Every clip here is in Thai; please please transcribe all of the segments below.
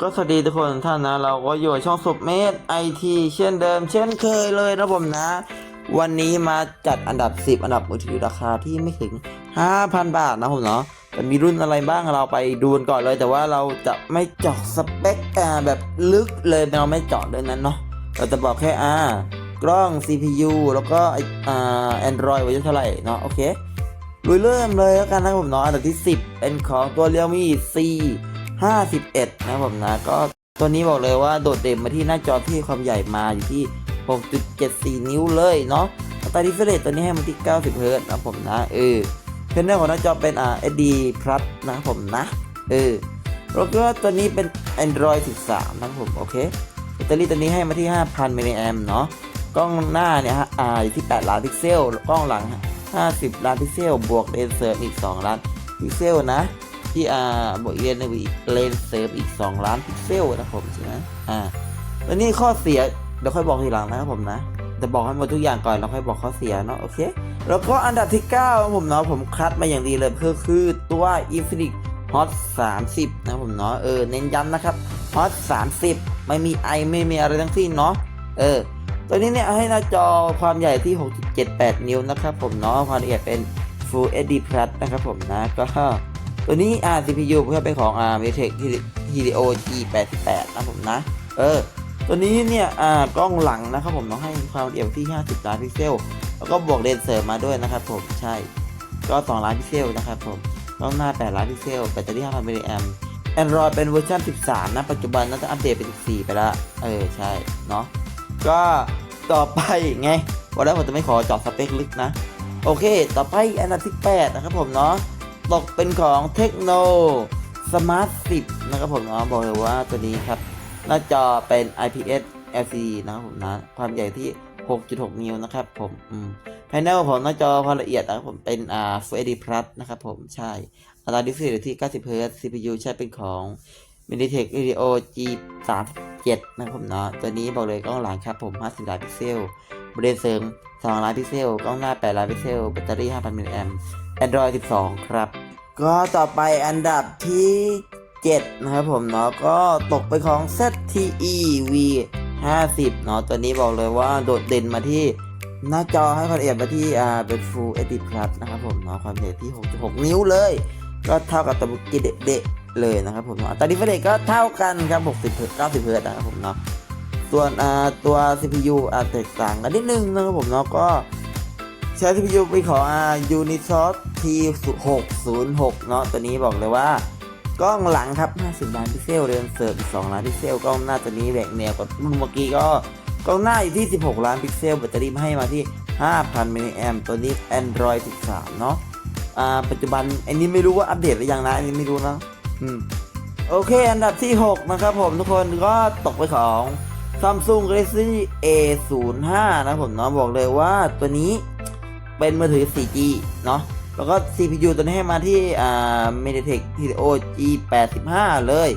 ก็สวัสดีทุกคนท่านนะ เราก็อยู่ช่องสุบเมตรไอทีเช่นเดิม เช่นเคยเลยนะผมนะ วันนี้มาจัดอันดับ 10 อันดับมือถือราคาที่ไม่ถึง 5,000 บาทนะผมเนาะแต่มีรุ่นอะไรบ้างเราไปดูกันก่อนเลย แต่ว่าเราจะไม่เจาะสเปคแบบลึกเลยเราไม่เจาะเรื่องนั้นเนาะเราจะบอกแค่อ่ากล้อง CPU แล้วก็ไออ่า Android ไว้เท่าไหร่เนาะโอเคลุยเริ่มเลยแล้วกันนะผมเนาะอันดับที่ 10 เป็นของตัว Realme C 51 นะครับผมนะ ก็ตัวนี้บอกเลยว่าโดดเด่นมาที่หน้าจอที่ความใหญ่มาอยู่ที่ 6.74 นิ้วเลยเนาะอัตราดิฟเฟรนตัวนี้ให้มาที่ 90 เฮิร์ตนะครับผมนะ เออเพนเนอร์ของหน้าจอเป็นอ่า SD Plus นะครับผมนะ เออแล้วก็ตัวนี้เป็น Android 13 นะครับผมโอเคแบตเตอรี่ตัวนี้ให้มาที่ 5,000มิลลิแอมเนาะกล้องหน้าเนี่ยฮะอ่าอยู่ที่ 8 ล้านพิกเซล กล้องหลัง 50 ล้านพิกเซล บวกเลนส์เสริมอีก 2 ล้านพิกเซลนะ ที่อ่าบวกอีกเลนส์หนึ่งอีกเลนเสริมอีก 2 ล้านพิกเซลนะครับผมใช่ไหมอ่าแล้วนี่ข้อเสียเดี๋ยวค่อยบอกทีหลังนะครับผมนะจะบอกให้หมดทุกอย่างก่อนแล้วค่อยบอกข้อเสียเนาะโอเค แล้วก็อันดับที่9ของผมเนาะผมคัดมาอย่างดีเลยก็คือตัว Infinix Hot 30 นะครับผมเนาะเออเน้นย้ำนะครับ Hot 30 ไม่มีไอไม่มีอะไรทั้งสิ้นเนาะเออตัวนี้เนี่ยให้หน้าจอความใหญ่ที่ 6.78 นิ้วนะครับผมเนาะความละเอียดเป็น Full HD Plus นะครับผมนะก็ ตัวนี้อ่า CPU เพื่อเป็นของอ่า MediaTek Helio G88 นะผมนะ เออ ตัวนี้เนี่ยอ่ากล้องหลังนะครับผมต้องให้ความละเอียดที่ 50 ล้านพิกเซล แล้วก็บวกเลนส์เสริมมาด้วยนะครับผมใช่ ก็ 2 ล้านพิกเซลนะครับผมกล้องหน้า 8 ล้านพิกเซลแบตเตอรี่5,000มิลลิแอม Android เป็นเวอร์ชัน13 นะ ปัจจุบันน่าจะอัปเดตเป็น 14 ไปแล้ว เออ ใช่ เนาะ ก็ต่อไปไง วันแรกผมจะไม่ขอจาะสเปคลึกนะ โอเค ต่อไปอันดับที่ 8 นะครับผมเนาะ ตกเป็นของเทคโนสมาร์ท10นะครับผมเนาะบอกเลยว่าตัวนี้ครับ หน้าจอเป็น IPS LCD นะครับผมนะ ความใหญ่ที่ 6.6 นิ้วนะครับผมอืมภายในของหน้าจอความละเอียดนะครับผมเป็นอ่า Full HD Plus นะครับผมใช่อัตราดิฟเฟอยู่ที่ 90 Hz CPU ใช้เป็นของ MediaTek Helio G37 นะครับผมเนาะตัวนี้บอกเลยกล้องหลังครับผม 50 ล้านพิกเซลบริเวณเสริม2ล้านพิกเซล กล้องหน้า 8 ล้านพิกเซล แบตเตอรี่ 5,000 มิลลิแอม Android 12 ครับ ก็ต่อไปอันดับที่ 7 นะครับผมเนาะก็ตกไปของ ZTE V 50เนาะตัวนี้บอกเลยว่าโดดเด่นมาที่หน้าจอให้ความละเอียดมาที่อ่าเป็น Full HD Plus นะครับผมเนาะความละเอียดที่ 6.6 นิ้วเลย ก็เท่ากับตัวบุกิเดะเลยนะครับผมเนาะอัตราดิฟเฟรนก็เท่ากันครับ 60เฮิร์ต90เฮิร์ตนะครับผมเนาะส่วนอ่าตัว CPU อาจแตกต่างกันนิดนึงนะครับผมเนาะก็ ใช้ CPU เป็นของอ่า Unisoc T606 เนาะตัวนี้บอกเลยว่ากล้องหลังครับ 50 ล้านพิกเซลเรือนเสริมอีก2ล้านพิกเซลกล้องหน้าตัวนี้แหวกแนวกับรุ่นเมื่อกี้ก็กล้องหน้าอยู่ที่ 16 ล้านพิกเซลแบตเตอรี่ให้มาที่ 5,000 มิลลิแอมตัวนี้ Android 13 เนาะอ่าปัจจุบันอันนี้ไม่รู้ว่าอัปเดตหรือยังนะอันนี้ไม่รู้นะอืมโอเค อันดับที่ 6 นะครับผมทุกคนก็ตกไปของ Samsung Galaxy A05 นะผมเนาะบอกเลยว่าตัวนี้ เป็นมือถือ 4G เนาะแล้วก็ CPU ตัวนี้ให้มาที่อ่า MediaTek Helio G85 เลย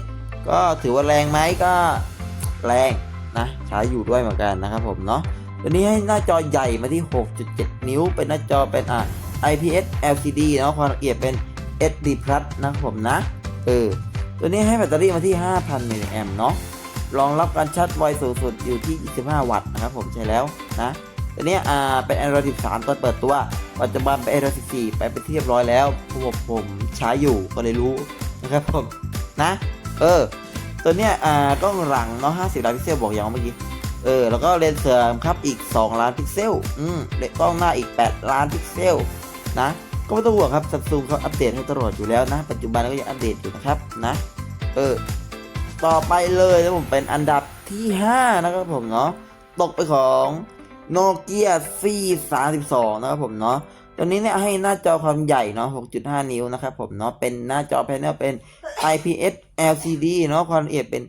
ก็ถือว่าแรงไหมก็แรงนะใช้อยู่ด้วยเหมือนกันนะครับผมเนาะตัวนี้ให้หน้าจอใหญ่มาที่ 6.7 นิ้ว เป็นหน้าจอเป็นอ่า IPS LCD เนาะความละเอียดเป็น SD Plus นะครับผมนะเออตัวนี้ให้แบตเตอรี่มาที่ 5,000มิลลิแอมเนาะรองรับการชาร์จไวสูงสุดอยู่ที่ 25 วัตต์นะครับผมใช่แล้วนะ ตัวนี้อ่าเป็น Android 13 ตอนเปิดตัว ปัจจุบันเป็น Android 14 ไปเป็นที่เรียบร้อยแล้วผมผมใช้อยู่ก็เลยรู้นะครับผมนะ เออ ตัวเนี้ยอ่ากล้องหลังเนาะ50 ล้านพิกเซลบอกอย่างเมื่อกี้เออ แล้วก็เลนส์เสริมครับอีก 2 ล้านพิกเซล อืมเลนส์กล้องหน้าอีก 8 ล้านพิกเซล นะ ก็ไม่ต้องห่วงครับซัมซุงเขาอัปเดตให้ตลอดอยู่แล้วนะ ปัจจุบันก็ยังอัปเดตอยู่นะครับ นะ เออ ต่อไปเลยนะผมเป็นอันดับที่ 5 นะครับผมเนาะ ตกไปของ โนเกียซี32นะครับผมเนาะตัวนี้เนี่ยให้หน้าจอความใหญ่เนาะ 6.5 นิ้วนะครับผมเนาะ เป็นหน้าจอแพนเนลเป็น IPS LCD เนาะ ความละเอียดเป็น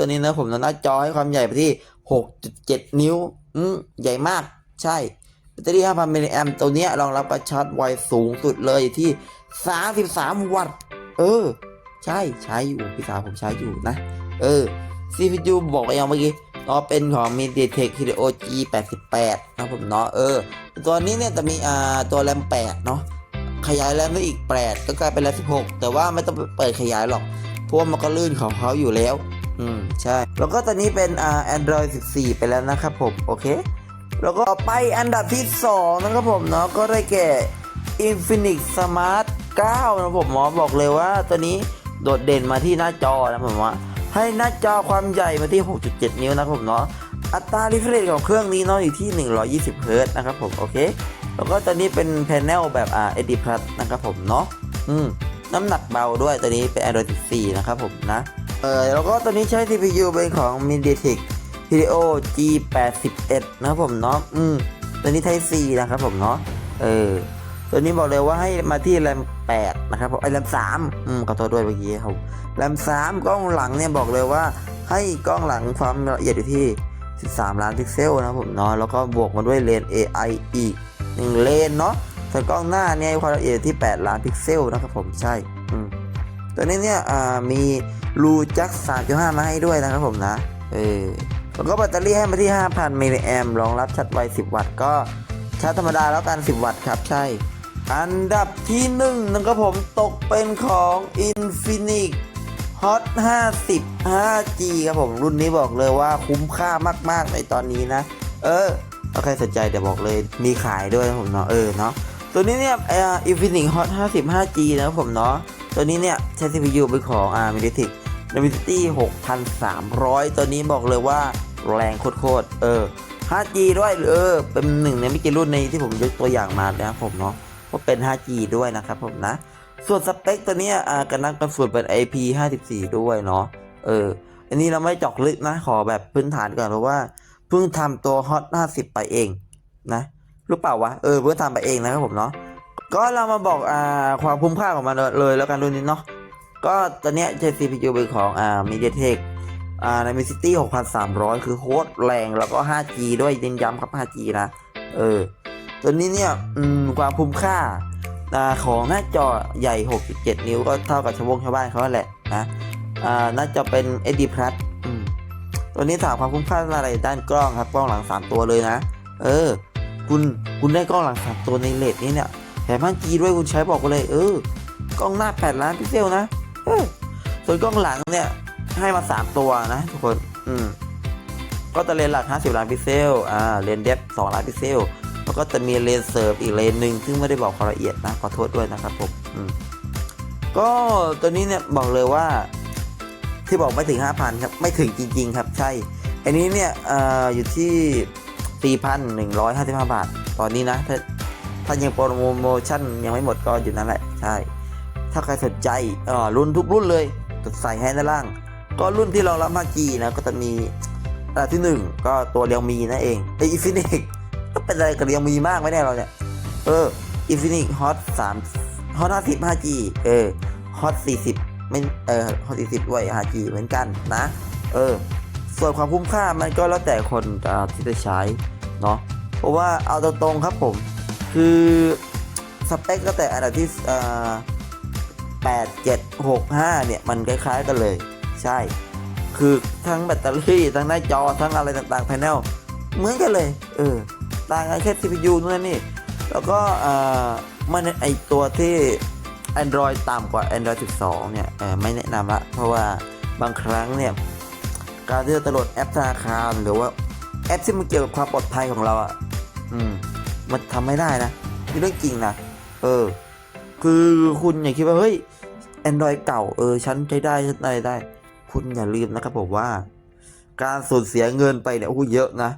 ตัวนี้นะผมหน้าจอให้ความใหญ่ไปที่ 6.7 นิ้ว อืมใหญ่มาก ใช่ แบตเตอรี่ 5,000 มิลลิแอมป์ตัวเนี้ยรองรับการชาร์จไวสูงสุดเลยที่ 33 วัตต์ เออ ใช่ ใช้อยู่ พี่สาวผมใช้อยู่นะ เออ CPU บอกไปยังเมื่อกี้เนาะเป็นของ MediaTek Helio G88 นะผมเนาะ เออ ตัวนี้เนี่ยจะมีอ่าตัวแรม 8 เนาะ ขยายแรมได้อีก 8 ก็กลายเป็นแรม 16 แต่ว่าไม่ต้องเปิดขยายหรอก เพราะว่ามันก็ลื่นของเขาอยู่แล้ว อืมใช่ แล้วก็ตอนนี้เป็นอ่า Android 14 ไปแล้วนะครับผม โอเค แล้วก็ไปอันดับที่ 2 นะครับผมเนาะก็ได้แก่ Infinix Smart 9 นะผมหมอบอกเลยว่าตัวนี้โดดเด่นมาที่หน้าจอนะผมว่าให้หน้าจอความใหญ่มาที่ 6.7 นิ้วนะครับผมเนาะอัตรา refresh ของเครื่องนี้เนาะอยู่ที่ 120 เฮิรตนะครับผมโอเค แล้วก็ตัวนี้เป็นแผงแบบอ่า HD Plus นะครับผมเนาะอืมน้ำหนักเบาด้วยตัวนี้เป็น Android 14 นะครับผมนะ เออแล้วก็ตัวนี้ใช้ CPU เป็นของ MediaTek Helio G81 นะครับผมเนาะอืมตัวนี้ Type C นะครับผมเนาะเออตัวนี้บอกเลยว่าให้มาที่แรม8นะครับผมไอ้แรม3อืมขอโทษด้วยเมื่อกี้ครับแรม3กล้องหลังเนี่ยบอกเลยว่าให้กล้องหลังความละเอียดอยู่ที่ 13 ล้านพิกเซลนะผมเนาะแล้วก็บวกมาด้วยเลน AI อีก 1 เลนเนาะส่วนกล้องหน้าเนี่ยความละเอียดที่ 8 ล้านพิกเซลนะครับผมใช่ ตัวนี้เนี่ยมีรูจัก3.5 มาให้ด้วยนะครับผมนะเออแล้วก็แบตเตอรี่ให้มาที่ 5,000มิลลิแอมรองรับชาร์จไว 10 วัตต์ก็ชาร์จธรรมดาแล้วกัน 10 วัตต์ครับใช่ อันดับที่หนึ่งนะครับผมตกเป็นของ Infinix Hot 50 5G ครับผมรุ่นนี้บอกเลยว่าคุ้มค่ามาก ๆ ในตอนนี้นะ เออถ้าใครสนใจเดี๋ยวบอกเลยมีขายด้วยนะผมเนาะเออเนาะตัวนี้เนี่ยอ่อ Infinix Hot 55G นะครับผมเนาะ ตัวนี้เนี่ยใช้ CPU เป็นของอ่า MediaTek Dimensity 6300 ตัวนี้บอกเลยว่าแรงโคตรๆเออ 5G ด้วยเออเป็นหนึ่งในไม่กี่รุ่นในที่ผมยกตัวอย่างมานะครับผมเนาะก็เป็น 5G ด้วยนะครับผมนะ ส่วนสเปคตัวนี้อ่ากันนักกระสุนเป็น IP 54 ด้วยเนาะเออ อันนี้เราไม่จอกลึกนะขอแบบพื้นฐานก่อนเพราะว่าเพิ่งทำตัว Hot 50 ไปเองนะรู้เปล่าวะเออเพิ่งทำไปเองนะครับผมเนาะ ก็เรามาบอกอ่าความคุ้มค่าของมันเลยแล้วกันรุ่นนี้เนาะก็ตัวเนี้ยใช้ CPU เป็นของอ่า MediaTek อ่า Dimensity 6300 คือโคตรแรงแล้วก็ 5G ด้วยเน้นย้ำครับ 5G นะ เออ ตัวนี้เนี่ยอืมความคุ้มค่าอ่าของหน้าจอใหญ่ 6.7 นิ้วก็เท่ากับชาวงชาวบ้านเขาแหละนะอ่าน่าจะเป็น SD Plus อืมตัวนี้ถามความคุ้มค่าอะไรด้านกล้องครับ กล้องหลัง 3 ตัวเลยนะ เออ คุณคุณได้กล้องหลัง 3 ตัวในเลทนี้เนี่ย แถม 5G ด้วยคุณใช้บอกไปเลย เออกล้องหน้า 8 ล้านพิกเซลนะเออส่วนกล้องหลังเนี่ยให้มา 3 ตัวนะทุกคนอืมก็จะเลนหลัก 50 ล้านพิกเซลอ่าเลนเดฟ2ล้านพิกเซลแล้วก็จะมีเลนเซิร์ฟอีกเลนหนึ่งซึ่งไม่ได้บอกความละเอียดนะขอโทษด้วยนะครับผมอืมก็ตัวนี้เนี่ยบอกเลยว่า ที่บอกไม่ถึง 5,000ครับไม่ถึงจริง ๆ ครับใช่ อันนี้เนี่ยเอออยู่ที่ 4,155 บาท ตอนนี้นะถ้า ถ้ายังโปรโมชั่นยังไม่หมดก็อยู่นั่นแหละ ใช่ ถ้าใครสนใจเอ่อรุ่นทุกรุ่นเลยจะใส่ให้ด้านล่าง ก็รุ่นที่รองรับ 5G นะก็จะมีอันดับที่ 1 ก็ตัวเรียวมีนั่นเองไออินฟินิกก็เป็นอะไรกับเรียวมีมากไหมเนี่ยเราเนี่ย เอออินฟินิกฮอต3ฮอต50 5G เออฮอต40ไม่เออฮอต40ด้วย 5G เหมือนกันนะ เออ ส่วนความคุ้มค่ามันก็แล้วแต่คนที่จะใช้เนาะเพราะว่าเอาตรงๆครับผม คือสเปคก็แต่อันดับที่อ่า8 7 6 5เนี่ยมันคล้ายๆกันเลย ใช่ คือทั้งแบตเตอรี่ทั้งหน้าจอทั้งอะไรต่างๆภายในเหมือนกันเลย เออ ต่างกันแค่ CPU นู่นนนี่ แล้วก็อ่ามันไอตัวที่ Android ต่ำกว่า Android 12 เนี่ยไม่แนะนำละ เพราะว่าบางครั้งเนี่ยการที่จะโหลดแอปธนาคารหรือว่าแอปที่มันเกี่ยวกับความปลอดภัยของเราอะ อืม มันทำไม่ได้นะนี่เรื่องจริงนะเออ คือคุณอย่าคิดว่าเฮ้ย Android เก่าเออฉันใช้ได้ฉันอะไรได้ คุณอย่าลืมนะครับผมว่า การสูญเสียเงินไปเนี่ยโอ้โหเยอะนะ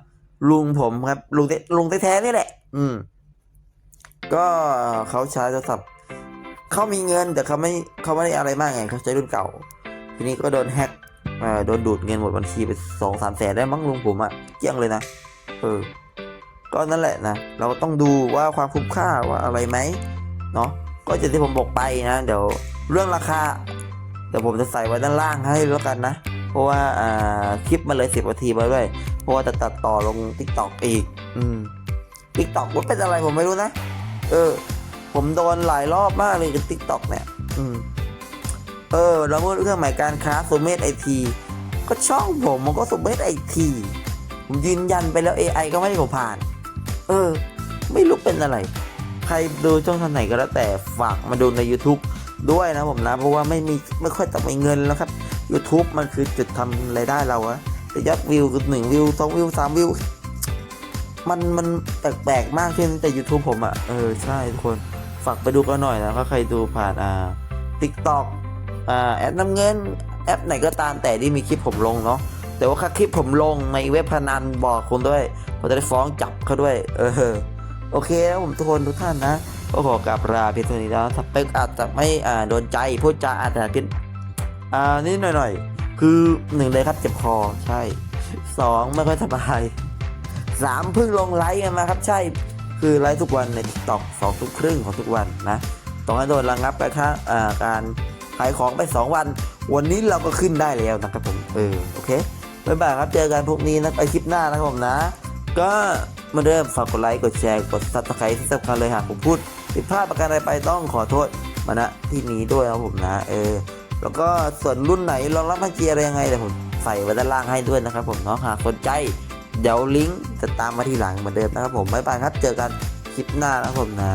ลุงผมครับลุงแท้ลุงแท้ๆนี่แหละ อืม ก็เขาใช้โทรศัพท์เขามีเงินแต่เขาไม่เขาไม่ได้อะไรมากไงเขาใช้รุ่นเก่า ทีนี้ก็โดนแฮ็กอ่อโดนดูดเงินหมดบัญชีไปสองสามแสนได้มั้งลุงผมอะเกี้ยงเลยนะเออ ก็นั่นแหละนะ เราต้องดูว่าความคุ้มค่าว่าอะไรไหมเนาะก็จะที่ผมบอกไปนะ เดี๋ยวเรื่องราคาเดี๋ยวผมจะใส่ไว้ด้านล่างให้แล้วกันนะ เพราะว่าอ่าคลิปมันเลยสิบนาทีไปด้วย เพราะว่าจะตัดต่อลง t ิ k t o k อีก อืม t ิ k t o k ว่าเป็นอะไรผมไม่รู้นะ เออ ผมโดนหลายรอบมากเลยกับ t ิ k t o k เนี่ย อืม เออเราพูดเรื่องหมายการค้าโซเมตไอทีก็ช่องผมมันก็โซเมตไอทีผมยืนยันไปแล้ว AI ก็ไม่ได้ผมผ่าน เออ ไม่รู้เป็นอะไร ใครดูช่องทางไหนก็แล้วแต่ฝากมาดูใน YouTube ด้วยนะผมนะ เพราะว่าไม่มีไม่ค่อยต้องมีเงินแล้วครับ YouTube มันคือจุดทำรายได้เราอะแต่ยอดวิวคือหนึ่งวิวสองวิวสามวิว มันมันแปลกๆมากขึ้นแต่ YouTube ผมอะเออใช่ทุกคนฝากไปดูกันหน่อยนะถ้าใครดูผ่านอ่า TikTok อ่าแอปน้ำเงินแอปไหนก็ตามแต่ที่มีคลิปผมลงเนาะ แต่ว่าคลิปผมลงในเว็บพนันบอกคุณด้วยผมจะได้ฟ้องจับเขาด้วย เออ โอเคแล้วผมทุกคนทุกท่านนะก็ขอกราบลาเพียงเท่านี้แล้วสเปคอาจจะไม่อ่าโดนใจพูดจาอาจจะเป็นอ่านิดหน่อยๆคือหนึ่งเลยครับเจ็บคอใช่สองไม่ค่อยสบายสามเพิ่งลงไลฟ์กันมาครับ ใช่คือไลฟ์ทุกวันใน TikTok สองทุ่มครึ่งของทุกวันนะตองให้โดนระงับไปค่าการขายของไป 2 วัน วันนี้เราก็ขึ้นได้แล้วนะครับผมเออโอเค บ๊ายบายครับ เจอกันพวกนี้นะไปคลิปหน้านะครับผมนะ ก็มาเริ่มฝากกดไลค์ กดแชร์ กดซับสไครต์ที่สำคัญเลยหากผมพูดผิดพลาดประการใดไปต้องขอโทษมาณที่นี้ด้วยครับผมนะ เออ แล้วก็ส่วนรุ่นไหนรองรับพันจีอะไรยังไงเดี๋ยวผมใส่ไว้ด้านล่างให้ด้วยนะครับผมเนาะหากสนใจเดี๋ยวลิงก์จะตามมาทีหลังเหมือนเดิมนะครับผมบ๊ายบายครับ เจอกันคลิปหน้านะครับผมนะ